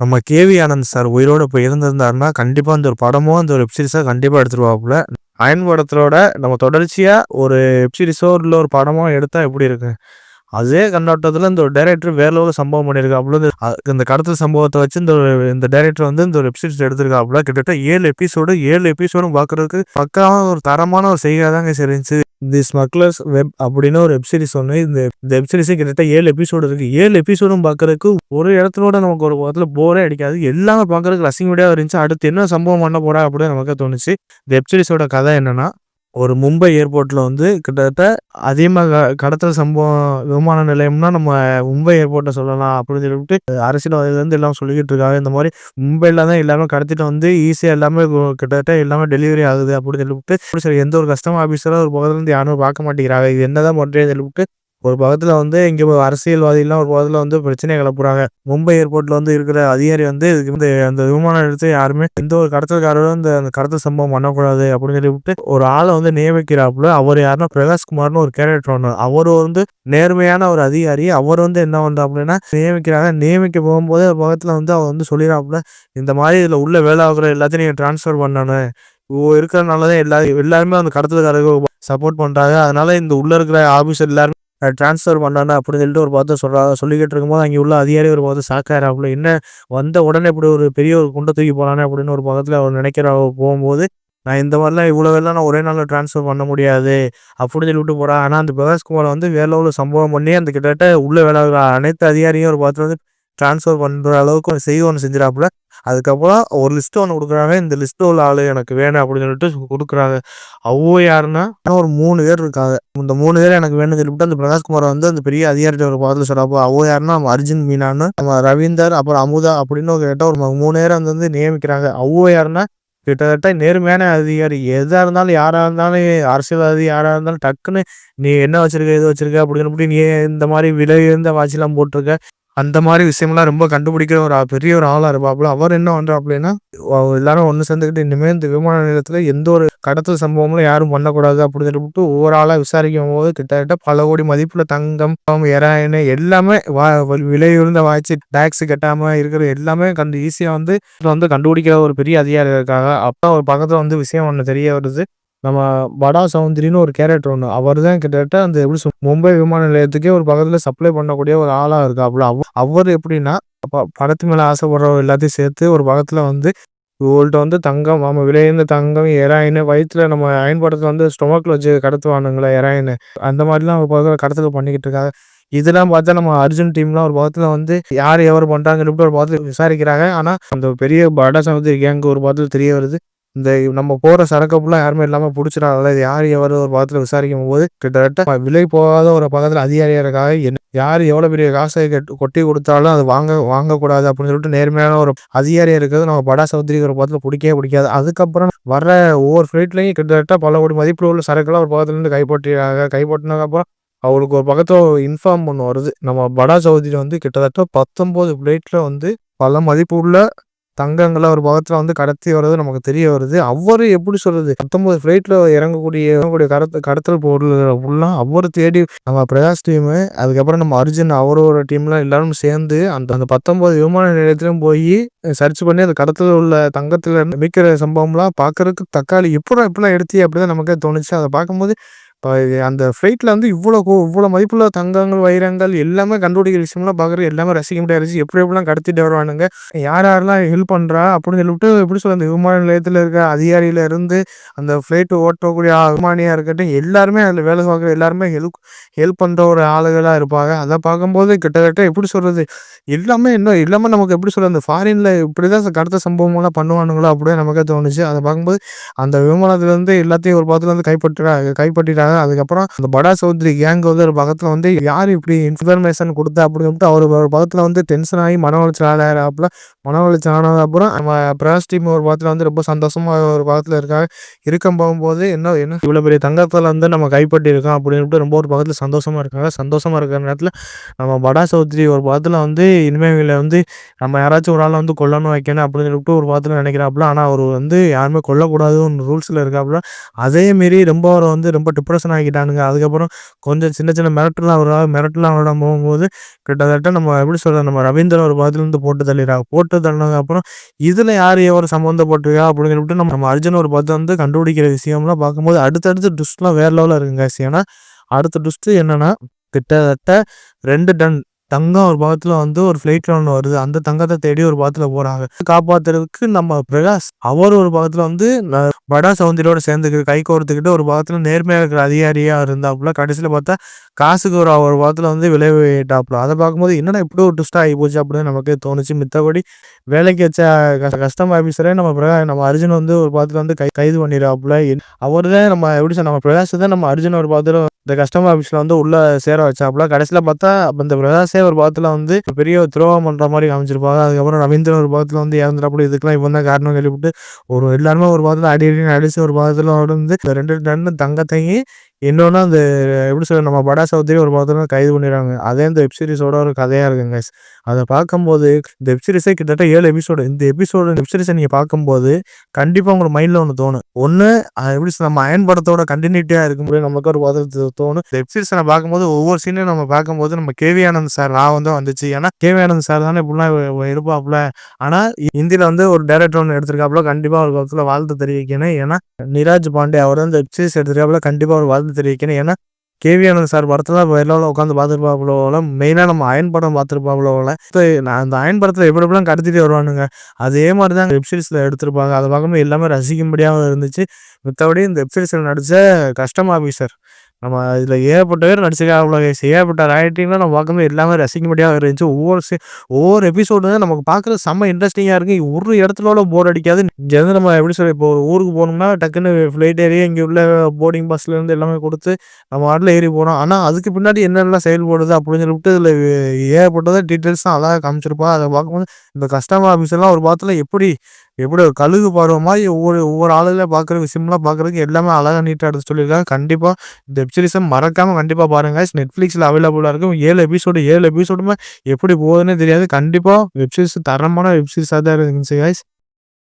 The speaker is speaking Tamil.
நம்ம கேவி ஆனந்த் சார் உயிரோட இப்போ இருந்திருந்தாருன்னா கண்டிப்பாக அந்த ஒரு படமோ அந்த ஒரு வெப் கண்டிப்பாக எடுத்துருவாப்புல அயன் படத்தோட நம்ம தொடர்ச்சியாக ஒரு வெப்சீரிஸோ இல்லை ஒரு படமோ எடுத்தால் எப்படி இருக்கு? அதே கண்ணோட்டத்தில் இந்த ஒரு டைரக்டர் வேற லெவலில் சம்பவம் பண்ணியிருக்காப்புல இந்த இந்த கடத்தல் சம்பவத்தை வச்சு இந்த ஒரு- இந்த டைரக்டர் வந்து இந்த ஒரு வெப்சீரிஸ் எடுத்திருக்காப்புல கிட்டத்தட்ட ஏழு எபிசோடு ஏழு எபிசோடும் பார்க்குறதுக்கு பக்காவான ஒரு தரமான ஒரு செய்தியாக தாங்க இருந்துச்சு. தி ஸ்மக்லர்ஸ் வெப் அப்படின்னு ஒரு வெப் சீரிஸ் ஒன்று இந்த இந்த வெப் சீரிஸே கிட்டத்தட்ட ஏழு எபிசோடு இருக்குது ஏழு எபிசோடும் பார்க்கறதுக்கு ஒரு இடத்துல நமக்கு ஒரு இடத்துல போரே அடிக்காது. எல்லாமே பார்க்கறதுக்கு ரசிங்கடியாக இருந்துச்சு. அடுத்து என்ன சம்பவம் பண்ண போறா அப்படின்னு நமக்கு தோணுச்சு. இந்த வெப் சீரிஸோட கதை என்னன்னா ஒரு மும்பை ஏர்போர்ட்டில் வந்து கிட்டத்தட்ட அதிகமாக கடத்தல் சம்பவம் விமான நிலையம்னா நம்ம மும்பை ஏர்போர்ட்டை சொல்லலாம் அப்படின்னு சொல்லிட்டு அரசியல்வாதிலேருந்து எல்லாம் சொல்லிக்கிட்டு இருக்காங்க. இந்த மாதிரி மும்பையில் தான் எல்லாமே கடத்திட்டு வந்து ஈஸியாக எல்லாமே கிட்டத்தட்ட எல்லாமே டெலிவரி ஆகுது அப்படின்னு சொல்லிவிட்டு சரி எந்த ஒரு கஸ்டமர் ஆஃபீஸராக ஒரு பக்கத்துல யாரும் பார்க்க மாட்டேங்கிறாங்க. இது என்னதான் பண்ணுறேன்னு சொல்லிவிட்டு ஒரு பக்கத்தில் வந்து இங்கே அரசியல்வாதிகள்லாம் ஒரு பக்கத்தில் வந்து பிரச்சனையை கிளப்புறாங்க. மும்பை ஏர்போர்ட்டில் வந்து இருக்கிற அதிகாரி வந்து இதுக்கு வந்து அந்த விமானம் எடுத்து யாருமே எந்த ஒரு கடத்தல்காரரும் இந்த அந்த கடத்தல் சம்பவம் பண்ணக்கூடாது அப்படின்னு சொல்லிவிட்டு ஒரு ஆளை வந்து நியமிக்கிறாப்புல அவர் யாருன்னா பிரகாஷ்குமார்னு ஒரு கேரக்டர் ஒன்று அவர் வந்து நேர்மையான ஒரு அதிகாரி. அவர் வந்து என்ன பண்ணுறா அப்படின்னா நியமிக்கிறாங்க. நியமிக்க போகும்போது பக்கத்தில் வந்து அவர் வந்து சொல்லிடுறாப்புல இந்த மாதிரி இதில் உள்ள வேலை ஆகுற எல்லாத்தையும் நீங்கள் ட்ரான்ஸ்ஃபர் பண்ணணும். இருக்கிறனால தான் எல்லா எல்லாருமே அந்த கடத்தல்காரங்க சப்போர்ட் பண்ணுறாங்க அதனால இந்த உள்ளே இருக்கிற ஆஃபீஸர் எல்லாருமே ட்ரான்ஸ்ஃபர் பண்ணானே அப்படின்னு சொல்லிட்டு ஒரு பார்த்து சொல்கிறாங்க சொல்லிக்கிட்டு இருக்கும்போது அங்கே உள்ள அதிகாரி ஒரு பார்த்து அப்படி என்ன வந்த உடனே இப்படி ஒரு பெரிய ஒரு குண்டை தூக்கி போகலானே அப்படின்னு ஒரு பக்கத்தில் அவர் நினைக்கிற போகும்போது நான் இந்த மாதிரிலாம் இவ்வளோ எல்லாம் நான் ஒரே நாளில் ட்ரான்ஸ்ஃபர் பண்ண முடியாது அப்படின்னு சொல்லிட்டு போகிறான் ஆனால் அந்த பிரகாஷ்குமார் வந்து வேலை உள்ள சம்பவம் பண்ணி அந்த கிட்டத்தட்ட உள்ள வேலை அனைத்து அதிகாரியும் ஒரு பார்த்து வந்து ட்ரான்ஸ்ஃபர் பண்ணுற அளவுக்கு ஒரு செய்தி ஒன்று செஞ்சிடாப்புல. அதுக்கப்புறம் ஒரு லிஸ்ட்டு ஒன்று கொடுக்குறாங்க. இந்த லிஸ்ட்டு உள்ள ஆள் எனக்கு வேணும் அப்படின்னு சொல்லிட்டு கொடுக்குறாங்க. அவ்வளோ யாருன்னா ஒரு மூணு பேர் இருக்காங்க. இந்த மூணு பேர் எனக்கு வேணும்னு சொல்லிட்டு அந்த பிரகாஷ்குமார் வந்து அந்த பெரிய அதிகாரிட்ட ஒரு பதில் சொல்கிறப்போ அவ்வளோ யாருன்னா நம்ம அர்ஜுன் மீனான்னு நம்ம ரவீந்தர் அப்புறம் அமுதா அப்படின்னு கேட்டால் ஒரு மூணு பேரை வந்து வந்து நியமிக்கிறாங்க. அவ்வளோ யாருன்னா கிட்டத்தட்ட நேர்மையான அதிகாரி. எதாக இருந்தாலும் யாராக இருந்தாலும் அரசியல்வாதி யாராக இருந்தாலும் டக்குன்னு நீ என்ன வச்சிருக்க எது வச்சிருக்க? அப்படின்னு சொல்லி நீ இந்த மாதிரி விலை இருந்த வாட்சிலாம் போட்டிருக்க. அந்த மாதிரி விஷயம்லாம் ரொம்ப கண்டுபிடிக்கிற ஒரு பெரிய ஒரு ஆளாக இருப்பாப்புல. அவர் என்ன பண்றாப்புலன்னா அப்படின்னா எல்லாரும் ஒன்று சேர்ந்துக்கிட்டு இனிமேல் இந்த விமான நிலையத்தில் எந்த ஒரு கடத்தல் சம்பவங்களும் யாரும் பண்ணக்கூடாது அப்படின்னு சொல்லிட்டு ஒவ்வொரு ஆளாக விசாரிக்கும் போது கிட்டத்தட்ட பல கோடி மதிப்புல தங்கம் எராயின் எல்லாமே வா வ- விலை உயர்ந்த வாய்ச்சி டேக்ஸ் கட்டாமல் இருக்கிற எல்லாமே கண்டு ஈஸியாக வந்து வந்து கண்டுபிடிக்கிற ஒரு பெரிய அதிகாரி இருக்காங்க அப்போ ஒரு பக்கத்தில் வந்து விஷயம் ஒன்று தெரிய வருது. நம்ம படா சௌந்தரின்னு ஒரு கேரக்டர் ஒன்று அவர் தான் கிட்டத்தட்ட அந்த எப்படி மும்பை விமான நிலையத்துக்கே ஒரு பக்கத்தில் சப்ளை பண்ணக்கூடிய ஒரு ஆளாக இருக்காப்புல. அவ அவர் எப்படின்னா அப்போ படத்து மேலே ஆசைப்படுறவர் எல்லாத்தையும் சேர்த்து ஒரு பக்கத்தில் வந்து இவள்கிட்ட வந்து தங்கம் நம்ம விலையுந்த தங்கம் எராயின் வயிற்றுல நம்ம அயன் படத்தில் வந்து ஸ்டொமக்கில் வச்சு கடத்துவானுங்களே எராயின் அந்த மாதிரிலாம் ஒரு பக்கத்தில் கடத்தல் பண்ணிக்கிட்டு இருக்காங்க. இதெல்லாம் பார்த்தா நம்ம அர்ஜுன் டீம்லாம் ஒரு பக்கத்தில் வந்து யார் எவர் பண்ணுறாங்கன்னு ஒரு பக்கத்தில் விசாரிக்கிறாங்க. ஆனால் அந்த பெரிய படா சமுதிரி கேங்கு ஒரு பக்கத்தில் தெரிய வருது. இந்த நம்ம போகிற சரக்கு ஃபுல்லாக யாருமே இல்லாமல் பிடிச்சிடாங்கல்ல இது யார் எவர் ஒரு பக்கத்தில் விசாரிக்கும் போது கிட்டத்தட்ட விலை போகாத ஒரு பக்கத்தில் அதிகாரியாக என்ன யார் எவ்வளோ பெரிய காசை கெட்டு- கொட்டி கொடுத்தாலும் அது வாங்க வாங்கக்கூடாது அப்படின்னு சொல்லிட்டு நேர்மையான ஒரு அதிகாரியாக இருக்கிறது நம்ம படா சௌத்ரி ஒரு பக்கத்தில் பிடிக்கவே பிடிக்காது. அதுக்கப்புறம் வர ஒவ்வொரு ஃப்ளைட்லையும் கிட்டத்தட்ட பல கோடி மதிப்பில் உள்ள சரக்குலாம் ஒரு பக்கத்துலேருந்து இருந்து கைப்பற்றினதுக்கப்புறம் அவங்களுக்கு ஒரு பக்கத்தில் இன்ஃபார்ம் ஒன்று வருது. நம்ம படா சௌத்ரி வந்து கிட்டத்தட்ட பத்தொம்போது ஃப்ளைட்டில் வந்து பல மதிப்பு உள்ள தங்கங்களை ஒரு பக்கத்தில் வந்து கடத்தி வர்றது நமக்கு தெரிய வருது. அவரு எப்படி சொல்றது? பத்தொன்பது ஃப்ளைட்டில் இறங்கக்கூடிய இறங்கக்கூடிய கடத்த கடத்தல் பொருள் ஃபுல்லாக அவர் தேடி நம்ம பிரகாஷ் டீமு அதுக்கப்புறம் நம்ம அர்ஜுன் அவரோட டீம்லாம் எல்லாரும் சேர்ந்து அந்த அந்த பத்தொன்பது விமான நிலையத்திலும் போய் சர்ச் பண்ணி அந்த கடத்தில் உள்ள தங்கத்தில் இருந்து சம்பவம்லாம் பார்க்கறதுக்கு தக்காளி எப்படா இப்படிலாம் எடுத்தி அப்படிதான் நமக்கே தோணுச்சு. அதை பார்க்கும்போது இப்போ அந்த ஃப்ளைட்டில் வந்து இவ்வளோ இவ்வளோ மதிப்புள்ள தங்கங்கள் வைரங்கள் எல்லாமே கண்டுபிடிக்கிற விஷயம்லாம் பார்க்குறது எல்லாமே ரசிக்க முடியாது எப்படி எப்படிலாம் கடத்திட்டு வருவானுங்க? யார் யாரெல்லாம் ஹெல்ப் பண்ணுறா அப்படின்னு சொல்லிவிட்டு எப்படி சொல்ல அந்த விமான நிலையத்தில் இருக்க அதிகாரியில இருந்து அந்த ஃப்ளைட்டு ஓட்டக்கூடிய விமானியாக இருக்கட்டும் எல்லாருமே அதில் வேலை பார்க்குற எல்லாருமே ஹெல்ப் ஹெல்ப் பண்ணுற ஒரு ஆளுகளாக இருப்பாங்க. அதை பார்க்கும்போது கிட்டத்தட்ட எப்படி சொல்கிறது எல்லாமே இன்னும் எல்லாமே நமக்கு எப்படி சொல்கிறது அந்த ஃபாரினில் இப்படி தான் கடத்த சம்பவங்கள்லாம் பண்ணுவானுங்களோ அப்படியே நமக்கே தோணுச்சு. அதை பார்க்கும்போது அந்த விமானத்துலேருந்து எல்லாத்தையும் ஒரு பக்கத்துல வந்து கைப்பற்றுறாங்க கைப்பற்றிட்டாங்க. அதுக்கப்புறம் அந்த படா சௌத்ரி கேங் வந்து ஒரு பக்கத்தில் வந்து யார் இப்படி இன்ஃபர்மேஷன் கொடுத்தா? அப்படின்னு சொல்லிட்டு அவர் ஒரு பக்கத்தில் வந்து டென்ஷன் ஆகி மன உளைச்சல் ஆளாயிராப்புல. மன உளைச்சல் ஆனது அப்புறம் நம்ம பிரகாஷ் டீம் ஒரு பக்கத்தில் வந்து ரொம்ப சந்தோஷமாக ஒரு பக்கத்தில் இருக்காங்க இருக்கம் போகும்போது என்ன என்ன இவ்வளோ பெரிய தங்கத்தில் வந்து நம்ம கைப்பற்றி இருக்கோம் அப்படின்னு ரொம்ப ஒரு பக்கத்தில் சந்தோஷமாக இருக்காங்க. சந்தோஷமாக இருக்கிற நேரத்தில் நம்ம படா சௌத்ரி ஒரு பக்கத்தில் வந்து இனிமேல் வந்து நம்ம யாராச்சும் ஒரு ஆளை வந்து கொல்லணும் வைக்கணும் அப்படின்னு சொல்லிட்டு ஒரு பக்கத்தில் நினைக்கிறாப்புல. ஆனால் அவர் வந்து யாருமே கொல்லக்கூடாது ஒன்று ரூல்ஸில் இருக்காப்புல. அதே மாரி ரொம்ப அவரை வந்து ரொம்ப டிப்ரெஸ் பர்சன் ஆகிட்டானுங்க. அதுக்கப்புறம் கொஞ்சம் சின்ன சின்ன மிரட்டலாம். வரும் மிரட்டலாம். அவரோட போகும்போது கிட்டத்தட்ட நம்ம எப்படி சொல்கிறது நம்ம ரவீந்திரன் ஒரு பாத்திலேருந்து போட்டு தள்ளிடுறாங்க. போட்டு தள்ளினதுக்கு அப்புறம் இதில் யார் எவர் சம்மந்தப்பட்டிருக்கா அப்படின்னு சொல்லிட்டு நம்ம நம்ம அர்ஜுன் ஒரு பார்த்து வந்து கண்டுபிடிக்கிற விஷயம்லாம் பார்க்கும்போது அடுத்தடுத்து டுஸ்ட்லாம் வேறு லெவலில் இருக்குங்க. ஏன்னா அடுத்த டுஸ்ட்டு என்னென்னா கிட்டத்தட்ட ரெண்டு டன் தங்கம் ஒரு பாகத்தில் வந்து ஒரு ஃப்ளைட்ல ஒன்று வருது. அந்த தங்கத்தை தேடி ஒரு பாகத்தில் போறாங்க. காப்பாத்துறதுக்கு நம்ம பிரகாஷ் அவர் ஒரு பாகத்தில் வந்து படா சவுந்தரியோட சேர்ந்துக்கிட்டு கை கோர்த்துக்கிட்டு ஒரு பாகத்தில் நேர்மையா இருக்கிற அதிகாரியா இருந்தாப்புல கடைசியில பார்த்தா காசுக்கு ஒரு ஒரு பாகத்துல வந்து விளைவிட்டாப்புல அதை பார்க்கும்போது என்னடா இப்படி ஒரு ட்விஸ்ட் ஆகி போச்சு அப்படின்னு நமக்கு தோணுச்சு. மித்தபடி வேலைக்கு வச்ச கஸ்டம் ஆஃபீஸரே நம்ம பிரகாஷ் நம்ம அர்ஜுன் வந்து ஒரு பாகத்தில் வந்து கை கைது பண்ணிடுறாப்புல. அவர் தான் நம்ம எப்படி சொன்ன நம்ம பிரகாஷ் தான் நம்ம அர்ஜுன் ஒரு பாகத்தில் இந்த கஸ்டமர் ஆஃபீஸில் வந்து உள்ளே சேர வச்சாப்புல. கடைசியில் பார்த்தா அந்த பிரதாசே ஒரு பாகத்தில் வந்து பெரிய துரோகம் பண்ணுற மாதிரி காமிச்சிருப்பாங்க. அதுக்கப்புறம் ரவீந்திரன் ஒரு பாகத்தில் வந்து இறந்துடப்படி இதுக்கெல்லாம் இவன் தான் காரணம் கேள்விப்பட்டு ஒரு எல்லாருமே ஒரு பாகத்தில் அடி அடி அடிச்சு ஒரு பாகத்தில் வந்து ரெண்டு ரெண்டு தங்கத்தையும் இன்னொன்று அந்த எப்படி சொல்ல நம்ம படா சௌத்ரி ஒரு பார்த்தோம்னா கைது பண்ணிடுறாங்க. அதே இந்த வெப் சீரிஸோட ஒரு கதையாக இருக்குங்க அதை பார்க்கும்போது இந்த வெப் சீரிஸே கிட்டத்தட்ட ஏழு எபிசோடு இந்த எபிசோடு வெப் சீரிஸை நீங்கள் பார்க்கும்போது கண்டிப்பாக உங்களுக்கு மைண்டில் ஒன்று தோணும். ஒன்று எப்படி நம்ம அயன் படத்தோட கண்டினியூட்டியாக இருக்கும்போது நமக்கு ஒரு பாதத்து தோணும். வெப் சீரிஸை நான் பார்க்கும்போது ஒவ்வொரு சீனையும் நம்ம பார்க்கும்போது நம்ம கேவி ஆனந்த் சார் நான் வந்து வந்துச்சு. ஏன்னா கேவி ஆனந்த் சார் தானே இப்படிலாம் இருப்பாப்புல. ஆனால் இந்தியில் வந்து ஒரு டேரக்டர் ஒன்று எடுத்திருக்காப்புல கண்டிப்பாக ஒரு பக்கத்தில் வாழ்த்து தெரிவிக்கணும் ஏன்னா நிராஜ் பாண்டே அவர் வந்து வெப் சீரிஸ் எடுத்திருக்காப்புல கண்டிப்பாக ஒரு வாழ்த்து தெரிவிக்கணும் ஏன்னா கேவி ஆனந்த் சார் படத்தில் வெளில உட்காந்து பார்த்துருப்பாப்புல மெயினாக நம்ம அயன் படம் பார்த்துருப்பாப்புல நான் அந்த அயன் படத்தில் எப்படி எப்படிலாம் கடத்திட்டு வருவானுங்க அதே மாதிரி தான் வெப்சீரிஸில் எடுத்திருப்பாங்க. அதை பார்க்கும்போது எல்லாமே ரசிக்கும்படியாகவும் இருந்துச்சு. மற்றபடி இந்த வெப்சீரிஸில் நடித்த கஸ்டம் ஆஃபீஸர் நம்ம இதில் ஏகப்பட்ட பேர் நடிச்சிருக்காங்க ஏகப்பட்ட ரைட்டிங்லாம் நம்ம பார்க்கும்போது எல்லாமே ரசிக்கும்படியாக இருந்துச்சு. ஒவ்வொரு ஒவ்வொரு எபிசோடு நமக்கு பார்க்குறது செம்ம இன்ட்ரெஸ்டிங்காக இருக்குது ஒரு இடத்துல போர் அடிக்காது. இங்கே வந்து நம்ம எப்படி சொல்ல இப்போ ஊருக்கு போகணும்னா டக்குன்னு ஃப்ளைட் ஏறி இங்கே உள்ள போர்டிங் பஸ்லேருந்து எல்லாமே கொடுத்து நம்ம ஆட்டில் ஏறி போகிறோம் ஆனால் அதுக்கு பின்னாடி என்னென்ன செயல்படுது அப்படின்னு சொல்லிட்டு இதில் ஏகப்பட்டதை டீட்டெயில்ஸ் தான் அழகாக காமிச்சிருப்போம் அதை பார்க்கும்போது இந்த கஸ்டமர் ஆஃபீஸர்லாம் ஒரு பாத்தில் எப்படி எப்படி ஒரு கழுகு பார்வை மாதிரி ஒவ்வொரு ஒவ்வொரு ஆளுகளை பார்க்குற விஷயம்லாம் பார்க்குறதுக்கு எல்லாமே அழகாக நீட்டாக எடுத்து சொல்லியிருக்காங்க. கண்டிப்பாக இந்த வெப்சீரிஸை மறக்காமல் கண்டிப்பாக பாருங்கள் நெட்ஃப்ளிக்ஸில் அவைலபிளாக இருக்கும் ஏழு எபிசோடு ஏழு எபிசோடுமே எப்படி போகுதுன்னே தெரியாது. கண்டிப்பாக வெப்சீரிஸ் தரமான வெப்சீரிஸாக தான் இருந்துச்சு கைஸ்